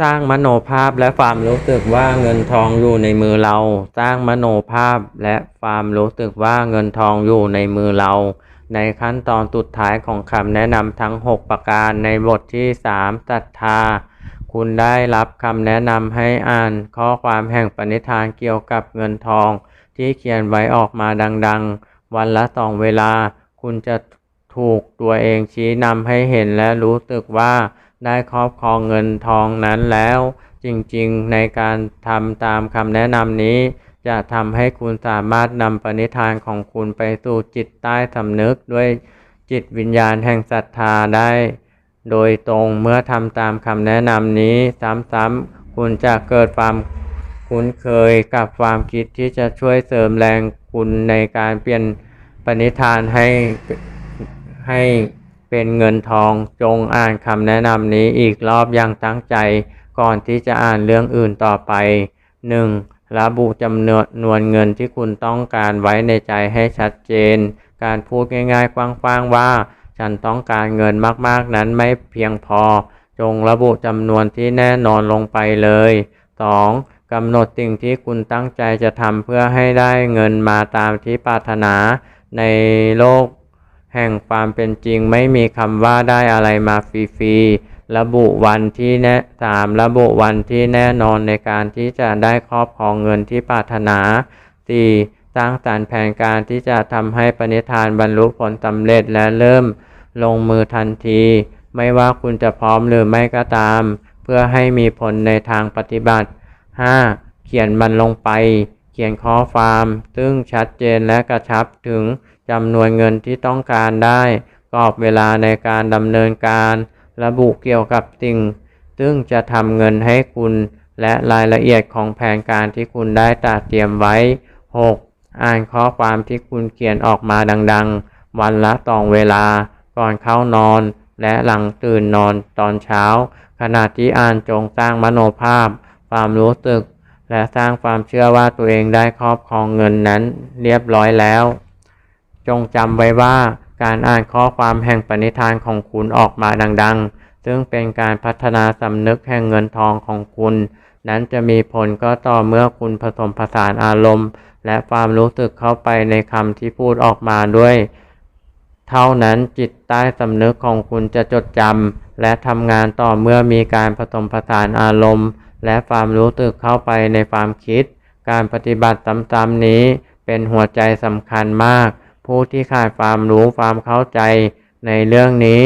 สร้างมโนภาพและความรู้สึกว่าเงินทองอยู่ในมือเรา สร้างมโนภาพและความรู้สึกว่าเงินทองอยู่ในมือเรา ในขั้นตอนสุดท้ายของคำแนะนำทั้ง 6 ประการในบทที่ 3ศรัทธา คุณได้รับคำแนะนำให้อ่านข้อความแห่งปณิธานเกี่ยวกับเงินทอง ที่เขียนไว้ออกมาดังๆ วันละสองเวลา คุณจะถูกตัวเองชี้นำให้เห็นและรู้สึกว่า ได้ครอบครองเงินทองนั้นแล้ว จริงๆ ในการทำตามคำแนะนำนี้ จะทำให้คุณสามารถนำปณิธานของคุณไปสู่จิตใต้สำนึกด้วยจิตวิญญาณแห่งศรัทธาได้ โดยตรงเมื่อทำตามคำแนะนำนี้ซ้ำๆคุณจะเกิดความคุ้นเคยกับความคิดที่จะช่วยเสริมแรงคุณในการเปลี่ยนปณิธานให้ให้ เป็นเงินทองจงอ่านคำแนะนำนี้อีกรอบอย่างตั้งใจ ก่อนที่จะอ่านเรื่องอื่นต่อไป 1. ระบุจำนวนเงินที่คุณต้องการไว้ในใจให้ชัดเจน การพูดง่ายๆกว้างๆว่า ฉันต้องการเงินมากๆนั้นไม่เพียงพอ จงระบุจำนวนที่แน่นอนลงไปเลย 2. กำหนดสิ่งที่คุณตั้งใจจะทำเพื่อให้ได้เงินมาตามที่ปรารถนาในโลก แห่งความเป็นจริงไม่มีคำว่าได้อะไรมาฟรีๆระบุวันที่แน่สามระบุวันที่แน่นอนในการที่จะได้ครอบครองเงินที่ปรารถนา 4. สร้างสรรค์แผนการที่จะทำให้ปณิธานบรรลุผลสำเร็จและเริ่มลงมือทันที ไม่ว่าคุณจะพร้อมหรือไม่ก็ตาม เพื่อให้มีผลในทางปฏิบัติ 5. เขียนมันลงไป ขียนข้อความซึ่งชัดเจนและกระชับถึงจำนวนเงินที่ต้องการได้ กรอบเวลาในการดำเนินการ ระบุเกี่ยวกับสิ่ง ซึ่งจะทำเงินให้คุณ และรายละเอียดของแผนการที่คุณได้ตัดเตรียมไว้ 6. อ่านข้อความที่คุณเขียนออกมาดังๆ วันละสองเวลา ก่อนเข้านอน และหลังตื่นนอนตอนเช้า ขณะที่อ่านจงสร้างมโนภาพ ความรู้สึก และสร้างความเชื่อว่าตัวเองได้ครอบครองเงินนั้นเรียบร้อยแล้ว จงจำไว้ว่าการอ่านข้อความแห่งปณิธานของคุณออกมาดังๆ ซึ่งเป็นการพัฒนาสำนึกแห่งเงินทองของคุณ นั้นจะมีผลก็ต่อเมื่อคุณผสมผสานอารมณ์ และความรู้สึกเข้าไปในคำที่พูดออกมาด้วย เท่านั้นจิตใต้สำนึกของคุณจะจดจำและทำงานต่อเมื่อมีการผสมผสานอารมณ์ และความรู้สึกเข้าไปในความคิด การปฏิบัติซ้ำๆนี้เป็นหัวใจสำคัญมาก ผู้ที่ขาดความรู้ความเข้าใจ ในเรื่องนี้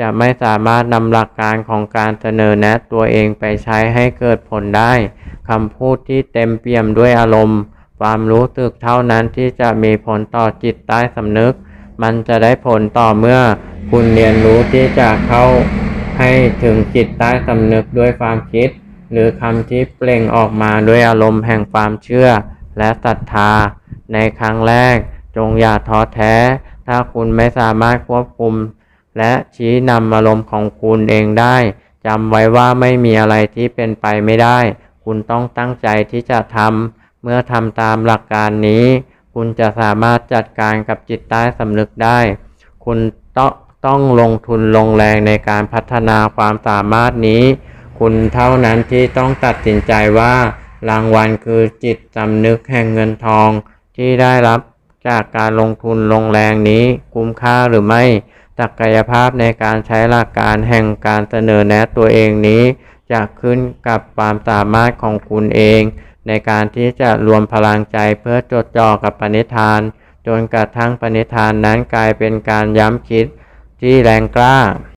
จะไม่สามารถนำหลักการของการเสนอแนะตัวเองไปใช้ให้เกิดผลได้คำพูดที่เต็มเปี่ยมด้วยอารมณ์ ความรู้สึกเท่านั้นที่จะมีผลต่อจิตใต้สำนึก มันจะได้ผลต่อเมื่อ คุณเรียนรู้ที่จะเข้าให้ถึงจิตใต้สำนึกด้วยความคิด หรือคำที่เปล่งออกมาด้วยอารมณ์แห่งความเชื่อและศรัทธา ในครั้งแรกจงอย่าท้อแท้ ถ้าคุณไม่สามารถควบคุม และชี้นำอารมณ์ของคุณเองได้จำไว้ว่าไม่มีอะไรที่เป็นไปไม่ได้ คุณต้องตั้งใจที่จะทำเมื่อทำตามหลักการนี้ คุณจะสามารถจัดการกับจิตใต้สำนึกได้ คุณต้องต้องลงทุนลงแรงในการพัฒนาความสามารถนี้ คุณเท่านั้นที่ต้องตัดสินใจว่า รางวัลคือจิตสำนึกแห่งเงินทองที่ได้รับจากการลงทุนลงแรงนี้คุ้มค่าหรือไม่ศักยภาพในการใช้หลักการแห่งการเสนอแนะตัวเองนี้ จะขึ้นกับความสามารถของคุณเอง ในการที่จะรวมพลังใจเพื่อจดจ่อกับปณิธาน จนกระทั่งปณิธานนั้นกลายเป็นการย้ำคิดที่แรงกล้า